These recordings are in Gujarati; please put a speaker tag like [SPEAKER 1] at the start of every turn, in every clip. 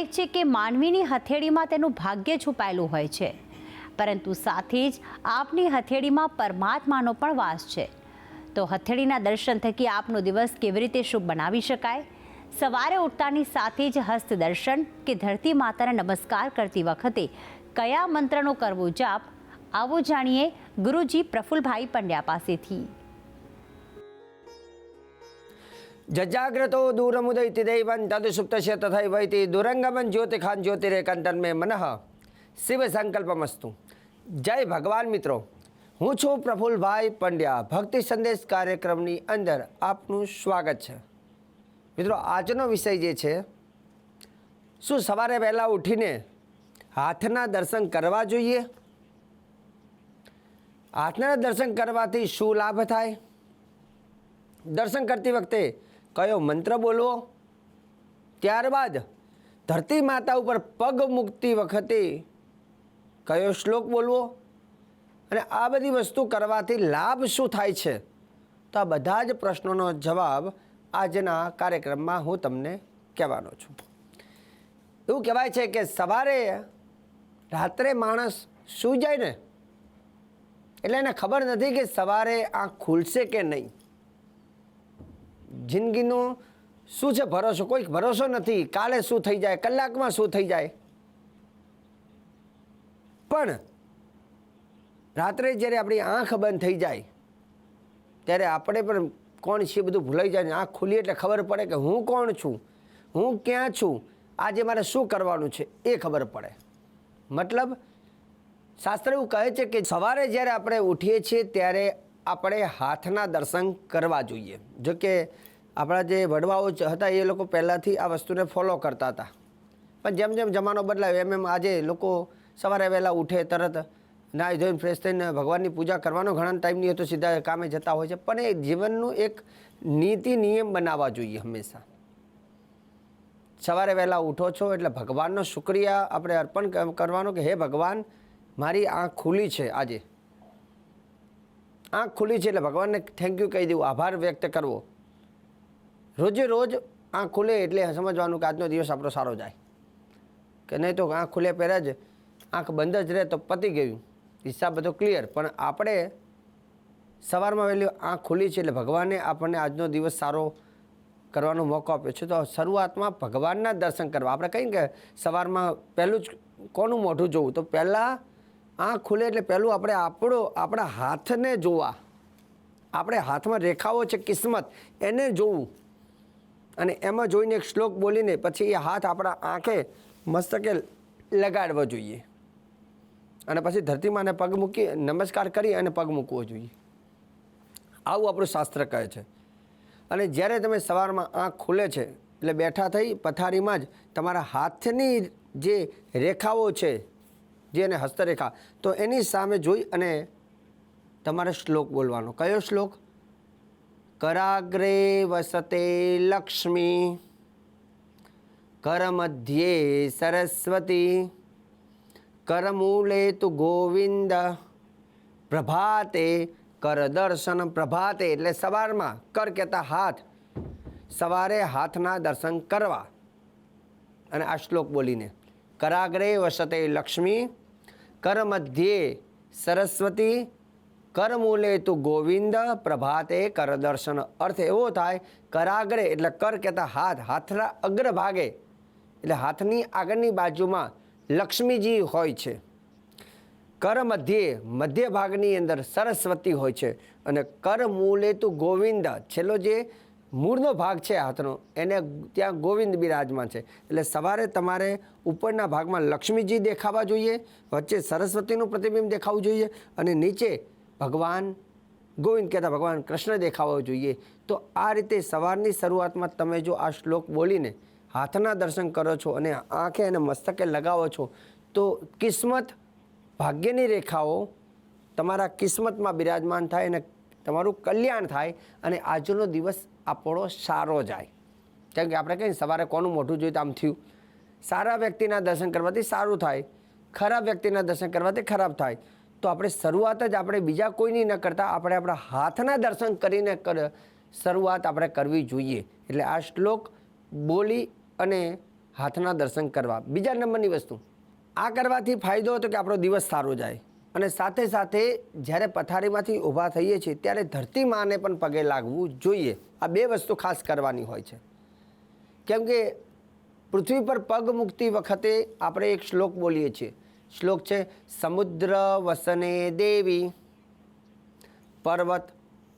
[SPEAKER 1] ઉલ્લેખ છે કે માનવીની હથેળીમાં તેનું ભાગ્ય છુપાયેલું હોય છે. પરંતુ સાથે જ આપની હથેળીમાં પરમાત્માનો પણ વાસ છે. તો હથેળીના દર્શન થકી આપનો દિવસ કેવી રીતે શુભ બનાવી શકાય? સવારે ઉઠતાની સાથે જ હસ્ત દર્શન કે ધરતી માતાને નમસ્કાર કરતી વખતે કયા મંત્રનો કરવો જાપ? આવો જાણીએ ગુરુજી પ્રફુલભાઈ પંડ્યા પાસેથી.
[SPEAKER 2] જજાગ્રતો દૂરમુદૈતિ દૈવં તદસુપ્તસ્ય તથૈવૈતિ દુરંગમન જ્યોતિખાન જ્યોતિરેકંતન્મે મનઃ શિવ સંકલ્પમસ્તુ જય ભગવાન મિત્રો હું છું પ્રફુલભાઈ પંડ્યા ભક્તિ સંદેશ કાર્યક્રમની અંદર આપનું સ્વાગત છે મિત્રો આજનો વિષય જે છે શું સવારે વહેલા ઉઠીને હાથના દર્શન કરવા જોઈએ હાથના દર્શન કરવાથી શું લાભ થાય દર્શન કરતી વખતે કયો મંત્ર બોલવો? ત્યારબાદ ધરતી માતા ઉપર પગ મૂકતી વખતે કયો શ્લોક બોલવો? અને આ બધી વસ્તુ કરવાથી લાભ શું થાય છે? તો આ બધા જ પ્રશ્નોનો જવાબ આજના કાર્યક્રમમાં હું તમને કહેવાનો છું. એવું કહેવાય છે કે સવારે રાત્રે માણસ સૂઈ જાય ને, એટલે એને ખબર નથી કે સવારે આંખ ખુલશે કે નહીં. જિંદગીનો શું છે ભરોસો? કોઈ ભરોસો નથી. કાલે શું થઈ જાય? કલાકમાં શું થઈ જાય? પણ રાત્રે જ્યારે આપણી આંખ બંધ થઈ જાય, ત્યારે આપણે પણ કોણ છીએ બધું ભૂલાઈ જાય આંખ ખુલી એટલે ખબર પડે કે હું કોણ છું? હું ક્યાં છું? આજે મારે શું કરવાનું છે? એ ખબર પડે. મતલબ શાસ્ત્ર એવું કહે છે કે સવારે જ્યારે આપણે ઉઠીએ છીએ ત્યારે આપણે હાથના દર્શન કરવા જોઈએ. જો કે આપણા જે વડવાઓ હતા એ લોકો પહેલાંથી આ વસ્તુને ફોલો કરતા હતા. પણ જેમ જેમ જમાનો બદલાયો, એમ એમ આજે લોકો સવારે વહેલા ઉઠે, તરત નાહી ધોઈને ફ્રેશ થઈને ભગવાનની પૂજા કરવાનો ઘણા ટાઈમ નહીં તો સીધા કામે જતા હોય છે. પણ એ જીવનનું એક નીતિ નિયમ બનાવવા જોઈએ હંમેશા. સવારે વહેલા ઉઠો છો એટલે ભગવાનનો શુક્રિયા આપણે અર્પણ કરવાનો કે, હે ભગવાન, મારી આંખ ખુલી છે આજે. આંખ ખુલી છે એટલે ભગવાનને થેન્ક યુ કહી દેવું આભાર વ્યક્ત કરવો. રોજે રોજ આંખ ખુલે એટલે સમજવાનું કે આજનો દિવસ આપણો સારો જાય. કે નહીં તો આંખ ખુલે પહેલાં જ આંખ બંધ જ રહે તો પતી ગયું. હિસાબ બધો ક્લિયર પણ આપણે સવારમાં વહેલી આંખ ખુલી છે એટલે ભગવાને આપણને આજનો દિવસ સારો કરવાનો મોકો આપ્યો છે. તો શરૂઆતમાં ભગવાનના દર્શન કરવા. આપણે કહીએ કે સવારમાં પહેલું જ કોનું મોઢું જોવું? તો પહેલાં આંખ ખુલે એટલે પહેલું આપણે આપણો, આપણા હાથને જોવા. આપણે હાથમાં રેખાઓ છે, કિસ્મત, એને જોવું. અને એમાં જોઈને એક શ્લોક બોલીને પછી એ હાથ આપણા આંખે મસ્તકે લગાડવો જોઈએ. અને પછી ધરતીમાંને પગ મૂકી નમસ્કાર કરી અને પગ મૂકવો જોઈએ. આવું આપણું શાસ્ત્ર કહે છે. અને જ્યારે તમે સવારમાં આંખ ખુલે છે, એટલે બેઠા થઈ પથારીમાં જ તમારા હાથની જે રેખાઓ છે જે એને હસ્તરેખા. તો એની સામે જોઈ અને તમારે શ્લોક બોલવાનો. કયો શ્લોક? કરાગ્રે વસતે લક્ષ્મી, કરમધ્યે સરસ્વતી, કરમૂલે તુ ગોવિંદ, પ્રભાતે કર દર્શન, પ્રભાતે એટલે સવારમાં કર કહેતા હાથ. સવારે હાથના દર્શન કરવા. અને આ શ્લોક બોલીને. કરાગ્રે વસતે લક્ષ્મી કર મધ્યે સરસ્વતી કરમૂલે તુ ગોવિંદ પ્રભાતે કર દર્શન અર્થ એવો થાય કરાગ્રે એટલે કર કહેતા હાથ હાથના અગ્રભાગે એટલે હાથની આગળની બાજુમાં લક્ષ્મીજી હોય છે કર મધ્યે મધ્ય ભાગની અંદર સરસ્વતી હોય છે અને કરમૂલે તું ગોવિંદ છેલ્લો જે મૂળનો ભાગ છે હાથનો. એને ત્યાં ગોવિંદ બિરાજમાન છે. એટલે સવારે તમારે ઉપરના ભાગમાં લક્ષ્મીજી દેખાવા જોઈએ, વચ્ચે સરસ્વતીનું પ્રતિબિંબ દેખાવું જોઈએ અને નીચે ભગવાન ગોવિંદ કહેતા ભગવાન કૃષ્ણ દેખાવો જોઈએ. તો આ રીતે સવારની શરૂઆતમાં તમે જો આ શ્લોક બોલીને હાથના દર્શન કરો છો અને આંખે અને મસ્તકે લગાવો છો, તો કિસ્મત ભાગ્યની રેખાઓ તમારા કિસ્મતમાં બિરાજમાન થાય અને તમારું કલ્યાણ થાય અને આજનો દિવસ આપણો સારો જાય. કેમ કે આપણે કહીએ સવારે કોનું મોઢું જોયું તો આમ થયું. સારા વ્યક્તિના દર્શન કરવાથી સારું થાય. ખરાબ વ્યક્તિના દર્શન કરવાથી ખરાબ થાય. તો આપણે શરૂઆત જ આપણે બીજા કોઈની ન કરતાં, આપણે આપણા હાથના દર્શન કરીને કર, શરૂઆત આપણે કરવી જોઈએ. એટલે આ શ્લોક બોલી અને હાથના દર્શન કરવા. બીજા નંબરની વસ્તુ. આ કરવાથી ફાયદો હતો કે આપણો દિવસ સારો જાય. અને સાથે સાથે જ્યારે પથારીમાંથી ઊભા થઈએ છીએ, ત્યારે ધરતી માને પણ પગે લાગવું જોઈએ. આ બે વસ્તુ ખાસ કરવાની હોય છે. કેમ કે પૃથ્વી પર પગ મૂકતી વખતે આપણે એક શ્લોક બોલીએ છીએ. શ્લોક છે, સમુદ્ર વસને દેવી, પર્વત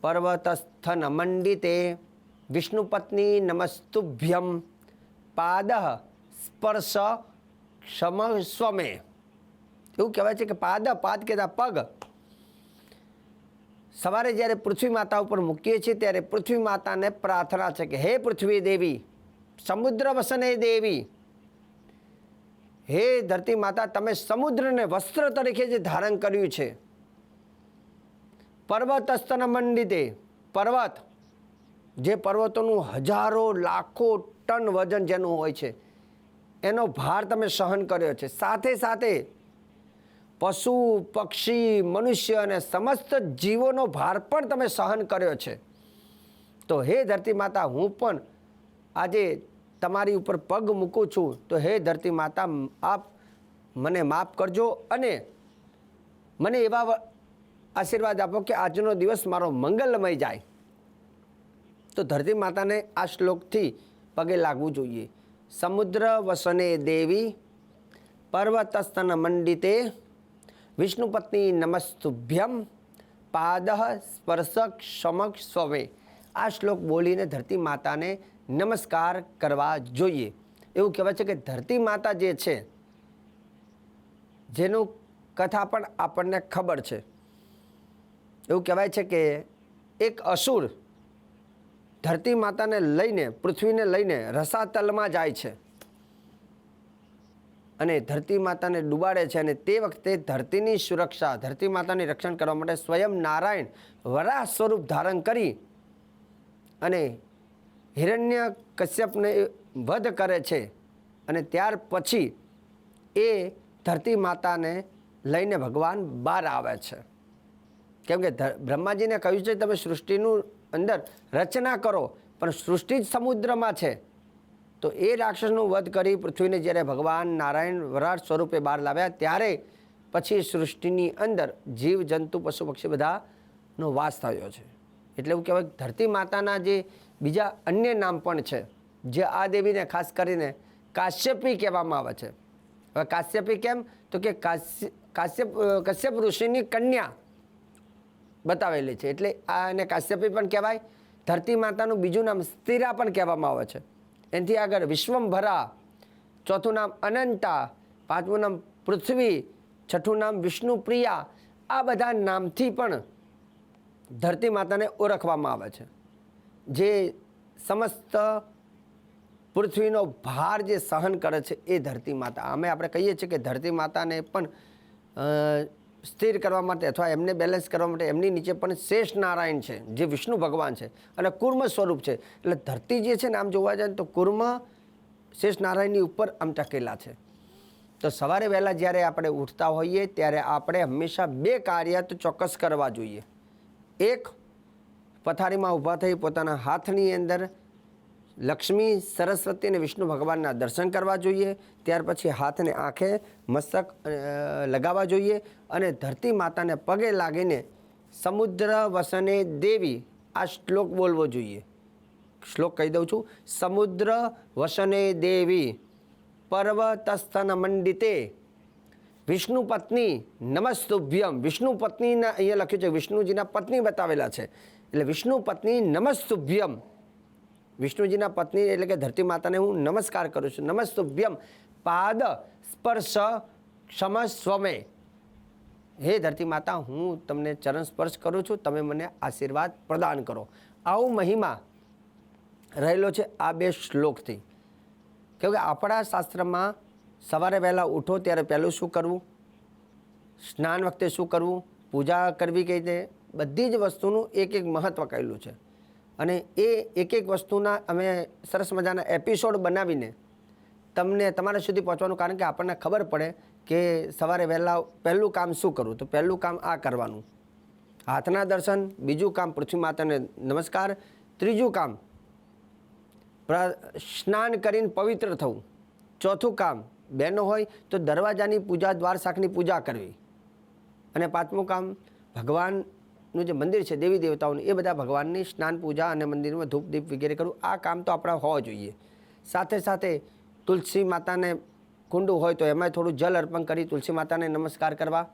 [SPEAKER 2] પર્વતસ્થન મંડિતે વિષ્ણુપત્ની નમસ્તુભ્યમ, પાદ સ્પર્શ ક્ષમ સ્વમે. એવું કહેવાય છે કે પાદ પાદ કહેતા પગ. સવારે જ્યારે પૃથ્વી માતા ઉપર મૂકીએ છીએ ત્યારે પૃથ્વી માતાને પ્રાર્થના છે કે હે પૃથ્વી દેવી, સમુદ્ર વસને દેવી. હે ધરતી માતા, તમે સમુદ્રને વસ્ત્ર તરીકે જે ધારણ કર્યું છે. પર્વતસ્તન મંડિતે, પર્વત, જે પર્વતોનું હજારો, લાખો ટન વજન જેનું હોય છે, એનો ભાર તમે સહન કર્યો છે. સાથે સાથે પશુ, પક્ષી, મનુષ્ય અને સમસ્ત જીવોનો ભાર પણ તમે સહન કર્યો છે. તો હે ધરતી માતા, હું પણ આજે તમારી ઉપર પગ મૂકું છું. તો હે ધરતી માતા, આપ મને માફ કરજો અને મને એવા આશીર્વાદ આપો કે આજનો દિવસ મારો મંગલમય જાય. તો ધરતી માતાને આ શ્લોકથી પગે લાગવું જોઈએ. સમુદ્ર વસને દેવી, પર્વતસ્તન મંડિતે વિષ્ણુપત્ની નમસ્તુભ્યમ પાદ સ્પર્શક સમક્ષ સ્વે આ શ્લોક બોલીને ધરતી માતાને નમસ્કાર કરવા જોઈએ. એવું કહેવાય છે કે ધરતી માતા જે છે, જેનું કથા પણ આપણને ખબર છે. એવું કહેવાય છે કે એક અસુર ધરતી માતાને લઈને, પૃથ્વીને લઈને રસાતલમાં જાય છે. અને ધરતી માતાને ડૂબાડે છે અને તે વખતે ધરતીની સુરક્ષા, ધરતી માતાની રક્ષણ કરવા માટે સ્વયં નારાયણ વરાહ સ્વરૂપ ધારણ કરી અને હિરણ્ય કશ્યપને વધ કરે છે અને ત્યાર પછી એ ધરતી માતાને લઈને ભગવાન બહાર આવે છે. કેમ કે બ્રહ્માજીને કહ્યું છે, તમે સૃષ્ટિનું અંદર રચના કરો, પણ સૃષ્ટિ જ સમુદ્રમાં છે. તો એ રાક્ષસનું વધ કરી પૃથ્વીને જ્યારે ભગવાન નારાયણ વરાળ સ્વરૂપે બહાર લાવ્યા, ત્યારે પછી સૃષ્ટિની અંદર જીવ, જંતુ, પશુ, પક્ષી બધાનો વાસ થયો છે. એટલે એવું કહેવાય ધરતી માતાના જે બીજા અન્ય નામ પણ છે, જે આ દેવીને ખાસ કરીને કાશ્યપી કહેવામાં આવે છે. હવે કાશ્યપી કેમ? તો કે કાશ્ય, કાશ્યપ કશ્યપ ઋષિની કન્યા બતાવેલી છે. એટલે આ એને કાશ્યપી પણ કહેવાય. ધરતી માતાનું બીજું નામ સ્થિરા પણ કહેવામાં આવે છે. એનાથી આગળ વિશ્વંભરા, ચોથું નામ અનંતા, પાંચમું નામ પૃથ્વી, છઠ્ઠું નામ વિષ્ણુપ્રિયા, આ બધા નામથી પણ ધરતી માતાને ઓળખવામાં આવે છે. જે સમસ્ત પૃથ્વીનો ભાર જે સહન કરે છે એ ધરતી માતા. અમે આપણે કહીએ છીએ કે ધરતી માતાને પણ સ્થિર કરવા માટે અથવા એમને બેલેન્સ કરવા માટે એમની નીચે પણ શેષ નારાયણ છે, જે વિષ્ણુ ભગવાન છે અને કુર્મ સ્વરૂપ છે. એટલે ધરતી જે છે ને આમ જોવા જાય તો કુર્મ, શેષ નારાયણની ઉપર આમ ટકેલા છે. તો સવારે વહેલા જ્યારે આપણે ઉઠતા હોઈએ ત્યારે આપણે હંમેશા બે કાર્ય તો ચોક્કસ કરવા જોઈએ. એક, પથારીમાં ઊભા થઈ પોતાના હાથની અંદર લક્ષ્મી, સરસ્વતી અને વિષ્ણુ ભગવાનના દર્શન કરવા જોઈએ. ત્યાર પછી હાથને આંખે મસ્તક લગાવવા જોઈએ અને ધરતી માતાને પગે લાગીને સમુદ્ર વસને દેવી આ શ્લોક બોલવો જોઈએ. શ્લોક કહી દઉં છું. સમુદ્ર વસને દેવી પર્વતસ્થન મંડિતે વિષ્ણુ પત્ની નમસ્તુભ્યમ. વિષ્ણુ પત્નીના અહીંયા લખ્યું છે. વિષ્ણુજીના પત્ની બતાવેલા છે. એટલે વિષ્ણુ પત્ની નમસ્તુભ્યમ. વિષ્ણુજીના પત્ની એટલે કે ધરતી માતાને હું નમસ્કાર કરું છું. નમસ્તુભ્યમ. પાદ સ્પર્શ ક્ષમ સ્વમે. હે ધરતી માતા, હું તમને ચરણ સ્પર્શ કરું છું. તમે મને આશીર્વાદ પ્રદાન કરો. આવો મહિમા રહેલો છે આ બે શ્લોકથી. કેમ કે આપણા શાસ્ત્રમાં સવારે વહેલા ઉઠો ત્યારે પહેલું શું કરવું? સ્નાન વખતે શું કરવું? પૂજા કરવી કઈ રીતે બધી જ વસ્તુનું એક એક મહત્ત્વ કહેલું છે. અને એ એક એક વસ્તુના અમે સરસ મજાના એપિસોડ બનાવીને તમને તમારા સુધી પહોંચવાનું કારણ કે આપણને ખબર પડે કે સવારે વહેલા પહેલું કામ શું કરવું? તો પહેલું કામ આ કરવાનું. હાથના દર્શન, બીજું કામ પૃથ્વી માતાને નમસ્કાર, ત્રીજું કામ સ્નાન કરીને પવિત્ર થવું. ચોથું કામ બહેનો હોય તો દરવાજાની પૂજા દ્વાર શાકની પૂજા કરવી. અને પાંચમું કામ ભગવાનનું જે મંદિર છે, દેવી દેવતાઓનું, એ બધા ભગવાનની સ્નાન, પૂજા અને મંદિરમાં ધૂપ, દીપ વગેરે કરવું, આ કામ તો આપણા હોવા જોઈએ. સાથે સાથે તુલસી માતાને કુંડું હોય તો એમાં થોડું જલ અર્પણ કરી, તુલસી માતાને નમસ્કાર કરવા.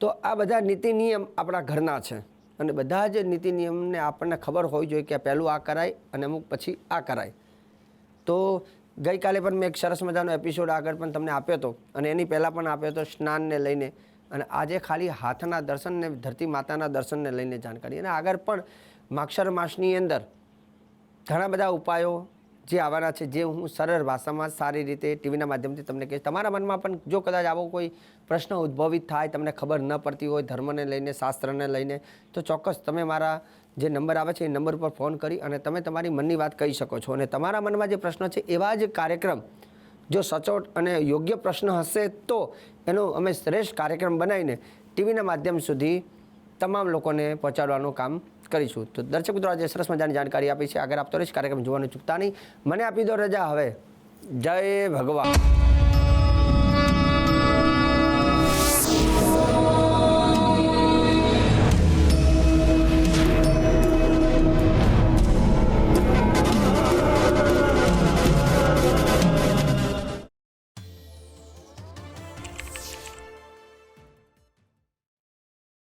[SPEAKER 2] તો આ બધા નીતિ નિયમ આપણા ઘરના છે અને બધા જ નીતિ નિયમને આપણને ખબર હોવી જોઈએ કે પહેલું આ કરાય અને અમુક પછી આ કરાય. તો ગઈકાલે પણ મેં એક સરસ મજાનો એપિસોડ આગળ પણ તમને આપ્યો હતો અને એની પહેલાં પણ આપ્યો હતો સ્નાનને લઈને. અને આજે ખાલી હાથના દર્શનને, ધરતી માતાના દર્શનને લઈને જાણકારી. અને આગળ પણ માક્ષર માસની અંદર ઘણા બધા ઉપાયો જે આવવાના છે, જે હું સરળ ભાષામાં સારી રીતે ટીવીના માધ્યમથી તમને કહીશ. તમારા મનમાં પણ જો કદાચ આવો કોઈ પ્રશ્ન ઉદ્ભવિત થાય, તમને ખબર ન પડતી હોય, ધર્મને લઈને, શાસ્ત્રને લઈને, તો ચોક્કસ તમે મારા જે નંબર આવે છે, એ નંબર પર ફોન કરી અને તમે તમારી મનની વાત કહી શકો છો. અને તમારા મનમાં જે પ્રશ્ન છે, એવા જ કાર્યક્રમ જો સચોટ અને યોગ્ય પ્રશ્ન હશે તો એનો અમે શ્રેષ્ઠ કાર્યક્રમ બનાવીને ટીવીના માધ્યમ સુધી તમામ લોકોને પહોંચાડવાનું કામ કરીશું. તો દર્શક મિત્રો, આજે સરસ મજાની જાણકારી આપી છે. આગળ આપતો રહીશ. કાર્યક્રમ જોવાનું ચૂકતા નહીં. મને આપી દો રજા હવે. જય ભગવાન.